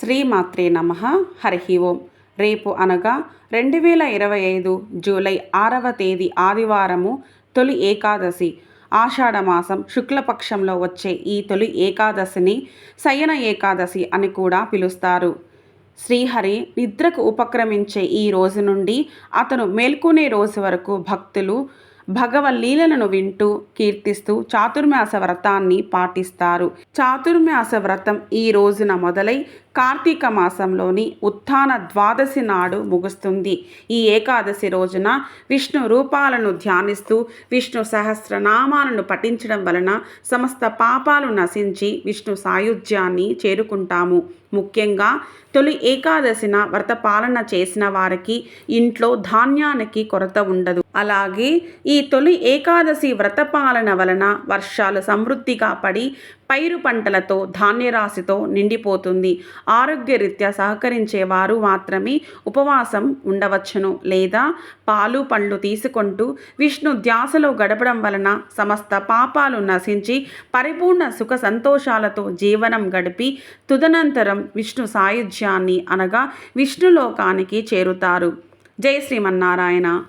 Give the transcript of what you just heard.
శ్రీమాత్రే నమ. హరి ఓం. రేపు అనగా రెండు వేల ఇరవై ఐదు జూలై ఆరవ తేదీ ఆదివారము తొలి ఏకాదశి. ఆషాఢమాసం శుక్లపక్షంలో వచ్చే ఈ తొలి ఏకాదశిని శయన ఏకాదశి అని కూడా పిలుస్తారు. శ్రీహరి నిద్రకు ఉపక్రమించే ఈ రోజు నుండి అతను మేల్కొనే రోజు వరకు భక్తులు భగవల్లీలను వింటూ కీర్తిస్తూ చాతుర్మాస వ్రతాన్ని పాటిస్తారు. చాతుర్మాస వ్రతం ఈ రోజున మొదలై కార్తీక మాసంలోని ఉత్థాన ద్వాదశి నాడు ముగుస్తుంది. ఈ ఏకాదశి రోజున విష్ణు రూపాలను ధ్యానిస్తూ విష్ణు సహస్రనామాలను పఠించడం వలన సమస్త పాపాలు నశించి విష్ణు సాయుధ్యాన్ని చేరుకుంటాము. ముఖ్యంగా తొలి ఏకాదశిన వ్రత పాలన చేసిన వారికి ఇంట్లో ధాన్యానికి కొరత ఉండదు. అలాగే ఈ తొలి ఏకాదశి వ్రత పాలన వలన వర్షాలు సమృద్ధిగా పడి పైరు పంటలతో ధాన్యరాశితో నిండిపోతుంది. ఆరోగ్యరీత్యా సహకరించేవారు మాత్రమే ఉపవాసం ఉండవచ్చును. లేదా పాలు పండ్లు తీసుకుంటూ విష్ణు ధ్యాసలో గడపడం వలన సమస్త పాపాలు నశించి పరిపూర్ణ సుఖ సంతోషాలతో జీవనం గడిపి తుదనంతరం విష్ణు సాయుధ్యాన్ని అనగా విష్ణులోకానికి చేరుతారు. జై శ్రీమన్నారాయణ.